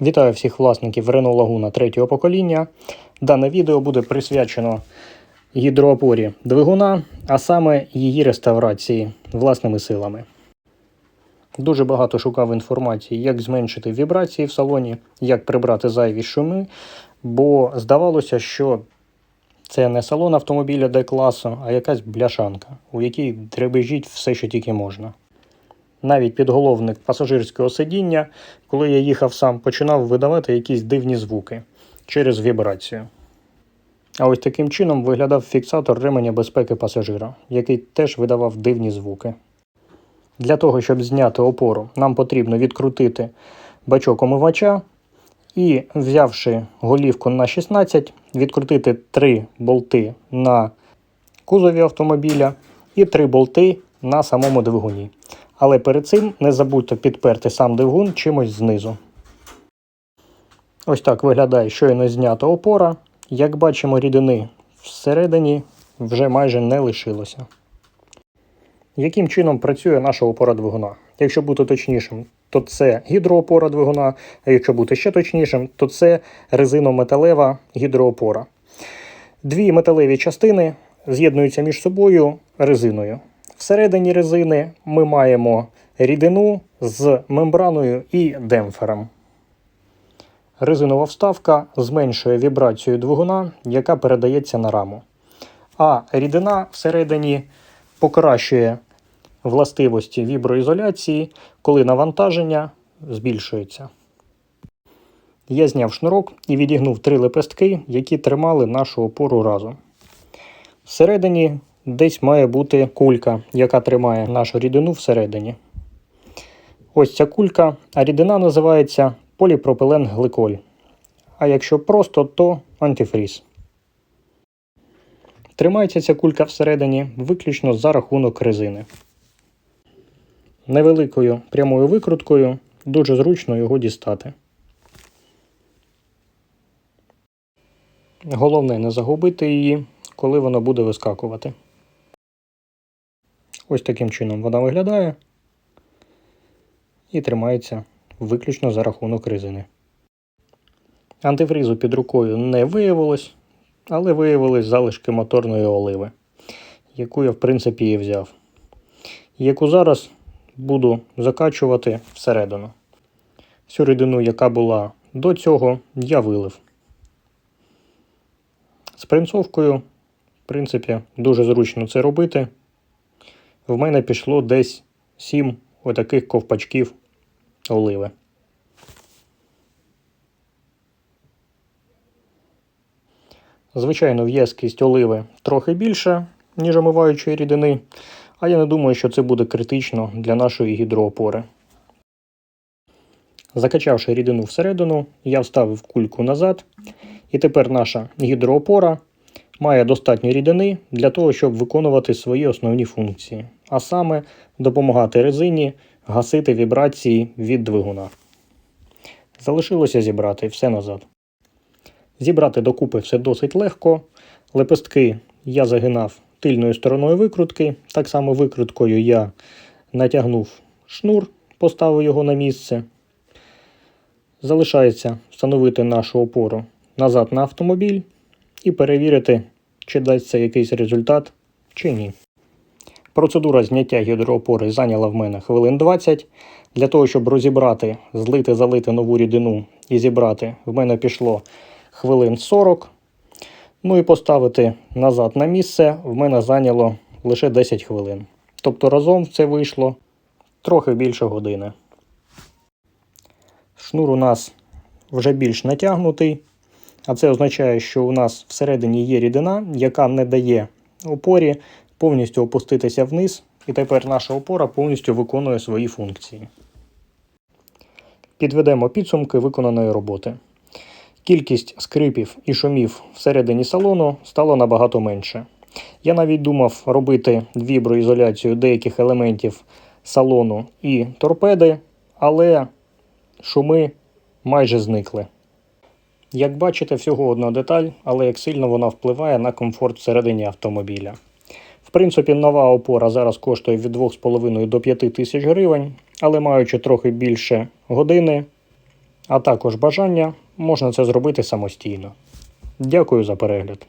Вітаю всіх власників Renault Laguna третього покоління. Дане відео буде присвячено гідроопорі двигуна, а саме її реставрації власними силами. Дуже багато шукав інформації, як зменшити вібрації в салоні, як прибрати зайві шуми, бо здавалося, що це не салон автомобіля D-класу, а якась бляшанка, у якій дребежіть все, що тільки можна. Навіть підголовник пасажирського сидіння, коли я їхав сам, починав видавати якісь дивні звуки через вібрацію. А ось таким чином виглядав фіксатор ременя безпеки пасажира, який теж видавав дивні звуки. Для того, щоб зняти опору, нам потрібно відкрутити бачок омивача і, взявши голівку на 16, відкрутити три болти на кузові автомобіля і три болти на самому двигуні. Але перед цим не забудьте підперти сам двигун чимось знизу. Ось так виглядає щойно знята опора. Як бачимо, рідини всередині вже майже не лишилося. Яким чином працює наша опора двигуна? Якщо бути точнішим, то це гідроопора двигуна, а якщо бути ще точнішим, то це резинометалева гідроопора. Дві металеві частини з'єднуються між собою резиною. Всередині резини ми маємо рідину з мембраною і демпфером. Резинова вставка зменшує вібрацію двигуна, яка передається на раму. А рідина всередині покращує властивості віброізоляції, коли навантаження збільшується. Я зняв шнурок і відігнув три лепестки, які тримали нашу опору разом. Всередині десь має бути кулька, яка тримає нашу рідину всередині. Ось ця кулька, а рідина називається поліпропиленгликоль. А якщо просто, то антифріз. Тримається ця кулька всередині виключно за рахунок резини. Невеликою прямою викруткою дуже зручно його дістати. Головне не загубити її, коли вона буде вискакувати. Ось таким чином вона виглядає і тримається виключно за рахунок резини. Антифризу під рукою не виявилось, але виявились залишки моторної оливи, яку я в принципі і взяв. Яку зараз буду закачувати всередину. Всю рідину, яка була до цього, я вилив. З принцовкою, в принципі, дуже зручно це робити. В мене пішло десь 7 отаких ковпачків оливи. Звичайно, в'язкість оливи трохи більша, ніж омиваючої рідини, а я не думаю, що це буде критично для нашої гідроопори. Закачавши рідину всередину, я вставив кульку назад, і тепер наша гідроопора має достатньо рідини для того, щоб виконувати свої основні функції, а саме допомагати резині гасити вібрації від двигуна. Залишилося зібрати все назад. Зібрати докупи все досить легко. Лепестки я загинав тильною стороною викрутки. Так само викруткою я натягнув шнур, поставив його на місце. Залишається встановити нашу опору назад на автомобіль і перевірити, чи дасться якийсь результат, чи ні. Процедура зняття гідроопори зайняла в мене хвилин 20. Для того, щоб розібрати, злити, залити нову рідину і зібрати, в мене пішло хвилин 40. Ну і поставити назад на місце в мене зайняло лише 10 хвилин. Тобто разом це вийшло трохи більше години. Шнур у нас вже більш натягнутий, а це означає, що у нас всередині є рідина, яка не дає опорі повністю опуститися вниз, і тепер наша опора повністю виконує свої функції. Підведемо підсумки виконаної роботи. Кількість скрипів і шумів всередині салону стало набагато менше. Я навіть думав робити віброізоляцію деяких елементів салону і торпеди, але шуми майже зникли. Як бачите, всього одна деталь, але як сильно вона впливає на комфорт всередині автомобіля. В принципі, нова опора зараз коштує від 2,5 до 5 тисяч гривень, але маючи трохи більше години, а також бажання, можна це зробити самостійно. Дякую за перегляд.